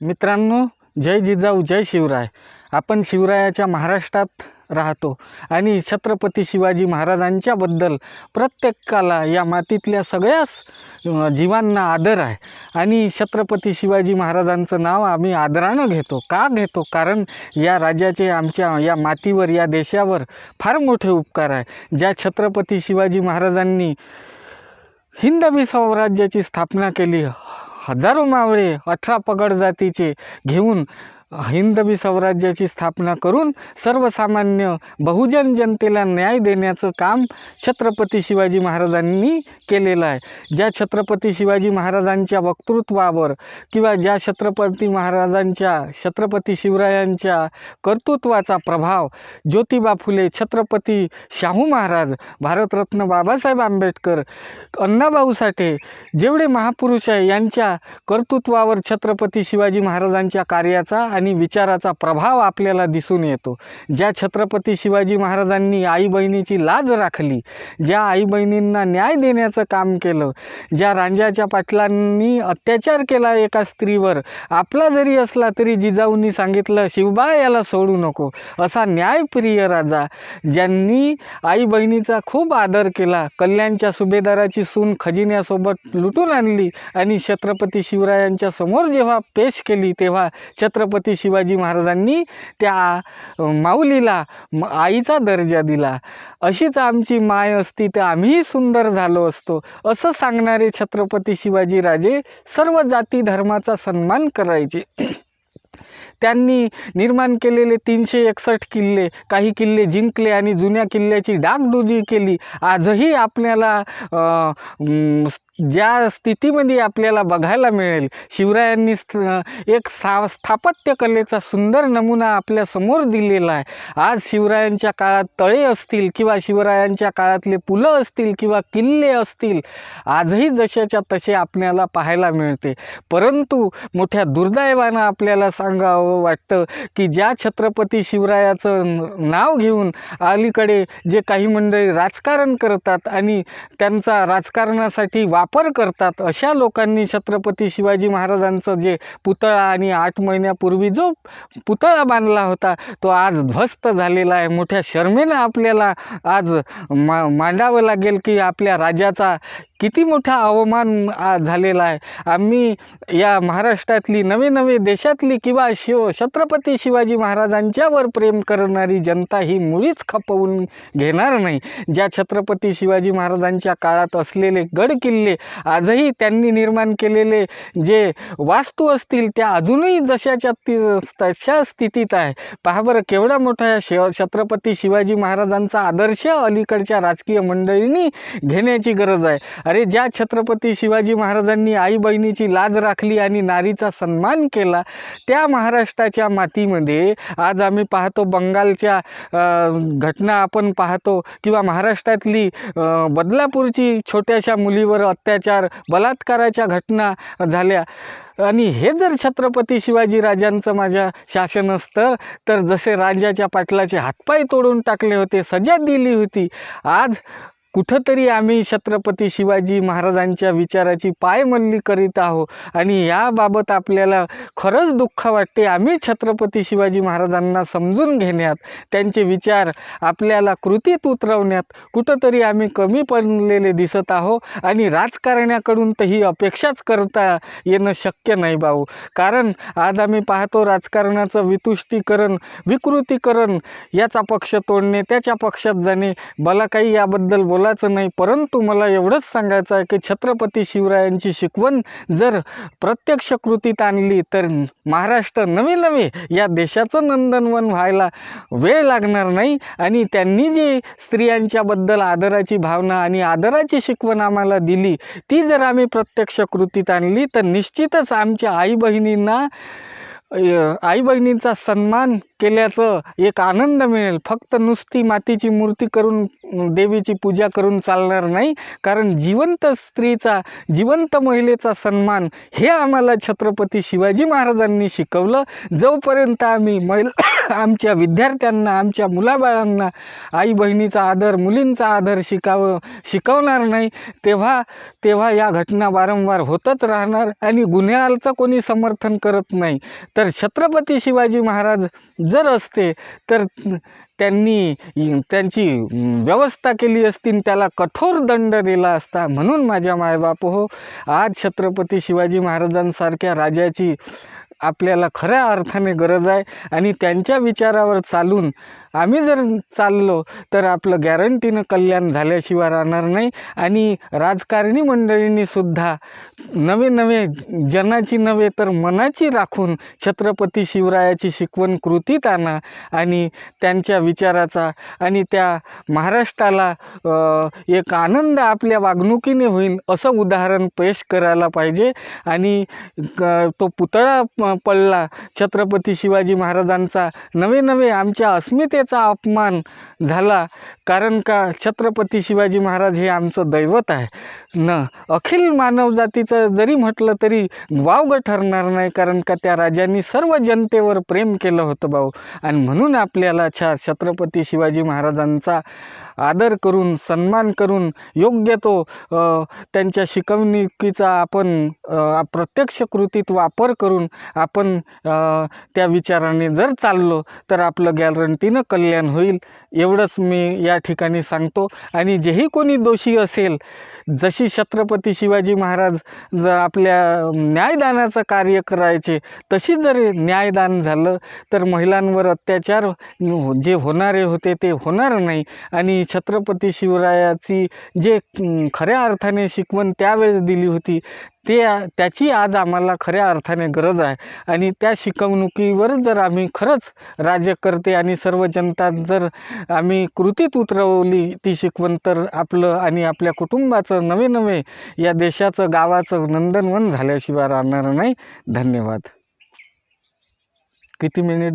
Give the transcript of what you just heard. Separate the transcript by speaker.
Speaker 1: मित्रांनो जय जिजाऊ जय शिवराय. आपण शिवरायाच्या महाराष्ट्रात राहतो आणि छत्रपती शिवाजी महाराजांच्याबद्दल प्रत्येकाला या मातीतल्या सगळ्याच जीवांना आदर आहे. आणि छत्रपती शिवाजी महाराजांचं नाव आम्ही आदरानं घेतो. का घेतो? कारण या राज्याचे आमच्या या मातीवर या देशावर फार मोठे उपकार आहे. ज्या छत्रपती शिवाजी महाराजांनी हिंदवी स्वराज्याची स्थापना केली हजारो मावळे अठरा पगड जातीचे घेऊन हिंदवी स्वराज्याची स्थापना करून सर्वसामान्य बहुजन जनतेला न्याय देण्याचं काम छत्रपती शिवाजी महाराजांनी केलेलं आहे. ज्या छत्रपती शिवाजी महाराजांच्या वक्तृत्वावर किंवा ज्या छत्रपती महाराजांच्या छत्रपती शिवरायांच्या कर्तृत्वाचा प्रभाव ज्योतिबा फुले छत्रपती शाहू महाराज भारतरत्न बाबासाहेब आंबेडकर अण्णाभाऊ साठे जेवढे महापुरुष आहे यांच्या कर्तृत्वावर छत्रपती शिवाजी महाराजांच्या कार्याचा आणि विचाराचा प्रभाव आपल्याला दिसून येतो. ज्या छत्रपती शिवाजी महाराजांनी आई बहिणीची लाज राखली ज्या आई बहिणींना न्याय देण्याचं काम केलं ज्या रांजाच्या पाटलांनी अत्याचार केला एका स्त्रीवर आपला जरी असला तरी जिजाऊंनी सांगितलं शिवबा याला सोडू नको. असा न्यायप्रिय राजा ज्यांनी आई बहिणीचा खूप आदर केला कल्याणच्या सुभेदाराची सून खजिन्यासोबत लुटून आणली आणि छत्रपती शिवरायांच्या समोर जेव्हा पेश केली तेव्हा छत्रपती शिवाजी महाराजांनी त्या माऊलीला आईचा दर्जा दिला. अशीच आमची माय असती तर आम्हीही सुंदर झालो असतो. असं सांगणारे छत्रपती शिवाजी राजे सर्व जाती धर्माचा सन्मान करायचे. त्यांनी निर्माण केलेले तीनशे एकसष्ट किल्ले काही किल्ले जिंकले आणि जुन्या किल्ल्याची डागडुजी केली. आजही आपल्याला ज्या स्थितीमध्ये आपल्याला बघायला मिळेल शिवरायांनी एक सा स्थापत्य कलेचा सुंदर नमुना आपल्यासमोर दिलेला आहे. आज शिवरायांच्या काळात तळे असतील किंवा शिवरायांच्या काळातले पुलं असतील किंवा किल्ले असतील आजही जशाच्या तसे आपल्याला पाहायला मिळते. परंतु मोठ्या दुर्दैवानं आपल्याला सांगावं वाटतं की ज्या छत्रपती शिवरायाचं नाव घेऊन अलीकडे जे काही मंडळी राजकारण करतात आणि त्यांचा राजकारणासाठी वापर करतात. अशा लोकांनी छत्रपती शिवाजी महाराजांचं जे पुतळा आणि आठ महिन्यापूर्वी जो पुतळा बांधला होता तो आज ध्वस्त झालेला आहे. मोठ्या शर्मेनं आपल्याला आज मा मांडावं लागेल की आपल्या राजाचा किती मोठा अवमान झालेला आहे. आम्ही या महाराष्ट्रातली नवे नवे देशातली किंवा शिव छत्रपती शिवाजी महाराजांच्यावर प्रेम करणारी जनता ही मुळीच खपवून घेणार नाही. ज्या छत्रपती शिवाजी महाराजांच्या काळात असलेले गड किल्ले आजही त्यांनी निर्माण केलेले जे वास्तू असतील त्या अजूनही जशाच्या ती तशा स्थितीत आहे. पहा बरं केवढा मोठा या शिव छत्रपती शिवाजी महाराजांचा आदर्श अलीकडच्या राजकीय मंडळींनी घेण्याची गरज आहे. अरे ज्या छत्रपती शिवाजी महाराजांनी आई बहिणीची लाज राखली आणि नारीचा सन्मान केला त्या महाराष्ट्राच्या मातीमध्ये आज आम्ही पाहतो बंगालच्या घटना आपण पाहतो किंवा महाराष्ट्रातली बदलापूरची छोट्याशा मुलीवर अत्याचार बलात्काराच्या घटना झाल्या. आणि हे जर छत्रपती शिवाजी राजांचं माझ्या शासन असतं तर जसे राजाच्या पाटलाचे हातपाय तोडून टाकले होते सजा दिली होती आज कुठंतरी आम्ही छत्रपती शिवाजी महाराजांच्या विचाराची पायमल्ली करीत आहोत. आणि याबाबत आपल्याला खरंच दुःख वाटते आम्ही छत्रपती शिवाजी महाराजांना समजून घेण्यात त्यांचे विचार आपल्याला कृतीत उतरवण्यात कुठंतरी आम्ही कमी पडलेले दिसत आहोत. आणि राजकारण्याकडून तर ही अपेक्षाच करता येणं शक्य नाही भाऊ. कारण आज आम्ही पाहतो राजकारणाचं वितुष्टीकरण विकृतीकरण याचा पक्ष तोडणे त्याच्या पक्षात जाणे मला काही याबद्दल बोलायचं नाही परंतु मला एवढंच सांगायचं आहे की छत्रपती शिवरायांची शिकवण जर प्रत्यक्ष कृतीत आणली तर महाराष्ट्र नवे नवे या देशाचं नंदनवन व्हायला वेळ लागणार नाही आणि त्यांनी जी स्त्रियांच्याबद्दल आदराची भावना आणि आदराची शिकवण आम्हाला दिली ती जर आम्ही प्रत्यक्ष कृतीत आणली तर निश्चितच आमच्या आई बहिणींना आई बहिणींचा सन्मान केल्याचं एक आनंद मिळेल. फक्त नुसती मातीची मूर्ती करून देवीची पूजा करून चालणार नाही कारण जिवंत स्त्रीचा जिवंत महिलेचा सन्मान हे आम्हाला छत्रपती शिवाजी महाराजांनी शिकवलं. जोपर्यंत आम्ही महिला आमच्या विद्यार्थ्यांना आमच्या मुलाबाळांना आई बहिणीचा आदर मुलींचा आदर शिकावं शिकवणार नाही तेव्हा तेव्हा या घटना वारंवार होतच राहणार आणि गुन्ह्याचं कोणी समर्थन करत नाही. तर छत्रपती शिवाजी महाराज जर असते तर त्यांनी त्यांची व्यवस्था केली असती आणि त्याला कठोर दंड दिला असता म्हणून माझ्या मायबाप हो आज छत्रपती शिवाजी महाराजांसारख्या राजाची आपल्याला खऱ्या अर्थाने गरज आहे आणि त्यांच्या विचारावर चालून आम्ही जर चाललो तर आपलं गॅरंटीनं कल्याण झाल्याशिवाय राहणार नाही. आणि राजकारणी मंडळींनीसुद्धा नवे नवे जनाची नव्हे तर मनाची राखून छत्रपती शिवरायाची शिकवण कृतीत आणा आणि त्यांच्या विचाराचा आणि त्या महाराष्ट्राला एक आनंद आपल्या वागणुकीने होईल असं उदाहरण पेश करायला पाहिजे. आणि क- तो पुतळा प- पडला. छत्रपती शिवाजी महाराजांचा नवे नवे आमच्या अस्मितेत अस्मितेचा अपमान झाला. कारण का? छत्रपती शिवाजी महाराज हे आमचं दैवत आहे. न अखिल मानवजातीचं जरी म्हटलं तरी वावगं ठरणार नाही कारण का त्या राजांनी सर्व जनतेवर प्रेम केलं होतं भाऊ. आणि म्हणून आपल्याला छा छत्रपती शिवाजी महाराजांचा आदर करून सन्मान करून योग्य तो त्यांच्या शिकवणुकीचा आपण प्रत्यक्ष कृतीत वापर करून आपण त्या विचाराने जर चाललो तर आपलं गॅरंटीनं कल्याण होईल. एवढंच मी या ठिकाणी सांगतो. आणि जेही कोणी दोषी असेल जशी छत्रपती शिवाजी महाराज जर आपल्या न्यायदानाचं कार्य करायचे तशी जर न्यायदान झालं तर महिलांवर अत्याचार जे होणारे होते ते होणार नाही. आणि छत्रपती शिवरायाची जे खऱ्या अर्थाने शिकवण त्यावेळेस दिली होती ते त्याची आज आम्हाला खऱ्या अर्थाने गरज आहे. आणि त्या शिकवणुकीवर जर आम्ही खरंच राज्यकर्ते आणि सर्व जनता जर आम्ही कृतीत उतरवली ती शिकवण तर आपलं आणि आपल्या कुटुंबाचं नवे नवे या देशाचं गावाचं नंदनवन झाल्याशिवाय राहणार नाही. धन्यवाद. किती मिनिट